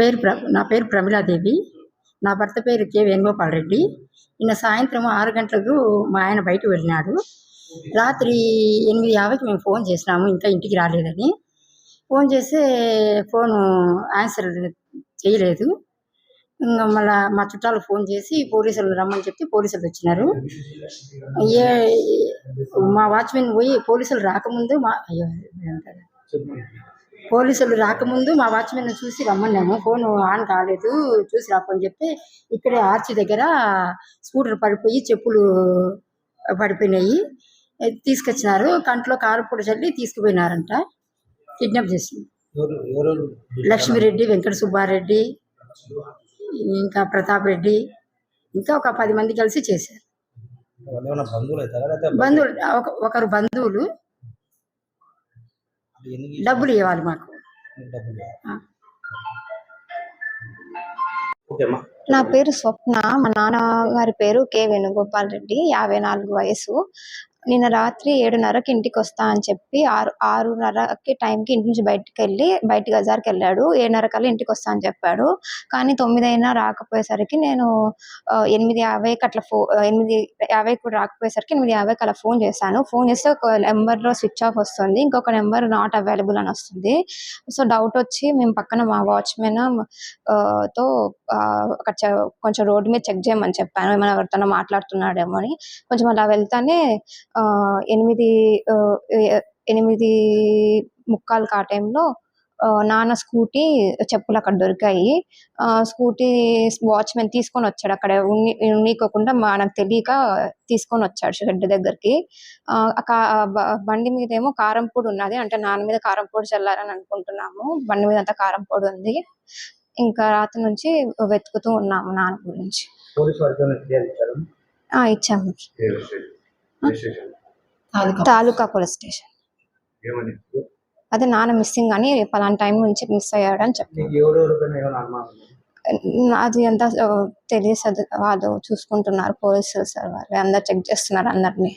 పేరు ప్ర నా పేరు ప్రమిళాదేవి నా భర్త పేరు కె వేణుగోపాల్ రెడ్డి. నిన్న సాయంత్రం ఆరు గంటలకు మా ఆయన బయటకు వెళ్ళినాడు. రాత్రి ఎనిమిది యాభైకి మేము ఫోన్ చేసినాము ఇంకా ఇంటికి రాలేదని. ఫోన్ చేస్తే ఫోను ఆన్సర్ చేయలేదు. ఇంకా మళ్ళా మా చుట్టాలకు ఫోన్ చేసి పోలీసులు రమ్మని చెప్పి పోలీసులు వచ్చినారు. ఏ మా వాచ్మెన్ పోయి పోలీసులు రాకముందు మా అయ్యో పోలీసులు రాకముందు మా వాచ్మెన్ చూసి రమ్మన్నాము. ఫోన్ ఆన్ కాలేదు. చూసి రాపని చెప్తే ఇక్కడే ఆర్చి దగ్గర స్కూటర్ పడిపోయి చెప్పులు పడిపోయినాయి. తీసుకొచ్చినారు. కంట్లో కారు పొడి చల్లి తీసుకుపోయినారంట. కిడ్నాప్ చేసి ఎవరు ఎవరు లక్ష్మిరెడ్డి వెంకట సుబ్బారెడ్డి ఇంకా ప్రతాప్ రెడ్డి ఇంకా ఒక పది మంది కలిసి చేశారు. బంధువులు ఒకరు బంధువులు. డబ్బులు ఇవ్వాలి మాకు. నా పేరు స్వప్న మా నాన్నగారి పేరు కె వేణుగోపాల్ రెడ్డి యాభై నాలుగు వయసు. నిన్న రాత్రి ఏడున్నరకి ఇంటికి వస్తా అని చెప్పి ఆరు ఆరున్నరకి టైంకి ఇంటి నుంచి బయటికి వెళ్ళి బయట బజార్కి వెళ్ళాడు. ఏడున్నర కల్లా ఇంటికి వస్తా అని చెప్పాడు. కానీ తొమ్మిది అయినా రాకపోయేసరికి నేను ఎనిమిది యాభైకి అట్లా ఫో ఎనిమిది యాభైకి కూడా రాకపోయేసరికి ఎనిమిది యాభైకి అలా ఫోన్ చేశాను. ఫోన్ చేస్తే ఒక నెంబర్లో స్విచ్ ఆఫ్ వస్తుంది. ఇంకొక నెంబర్ నాట్ అవైలబుల్ అని వస్తుంది. సో డౌట్ వచ్చి మేము పక్కన మా వాచ్మెన్తో కొంచెం రోడ్డు మీద చెక్ చేయమని చెప్పాను. ఏమైనా ఎవరితోనో మాట్లాడుతున్నాడేమో అని. కొంచెం అలా వెళ్తానే ఎనిమిది ఎనిమిది ముక్కాలు ఆ టైంలో నాన్న స్కూటీ చెప్పులు అక్కడ దొరికాయి. ఆ, స్కూటీ వాచ్మెన్ తీసుకొని వచ్చాడు. అక్కడ ఉన్ని ఉన్నీకోకుండా మనకు తెలియక తీసుకొని వచ్చాడు షెడ్ దగ్గరికి. బండి మీద ఏమో కారం పొడి ఉన్నది. అంటే నాన్న మీద కారం పొడి చల్లారని అనుకుంటున్నాము. బండి మీద అంతా కారం పొడి ఉంది. ఇంకా రాత్రి నుంచి వెతుకుతూ ఉన్నాము నాన్న గురించి. ఇచ్చాము. Taluka taluka police station. అదే నాన్న మిస్సింగ్ అని పలానా టైం నుంచి మిస్ అయ్యాడు అని చెప్పి నీకు ఎవరెవరికైనా ఏమైనా అనుమానం ఉందా? అది ఎంత తెలియదు వాళ్ళు చూసుకుంటున్నారు పోలీసులు సార్ వాళ్ళు. అందరు చెక్ చేస్తున్నారు అందరినీ.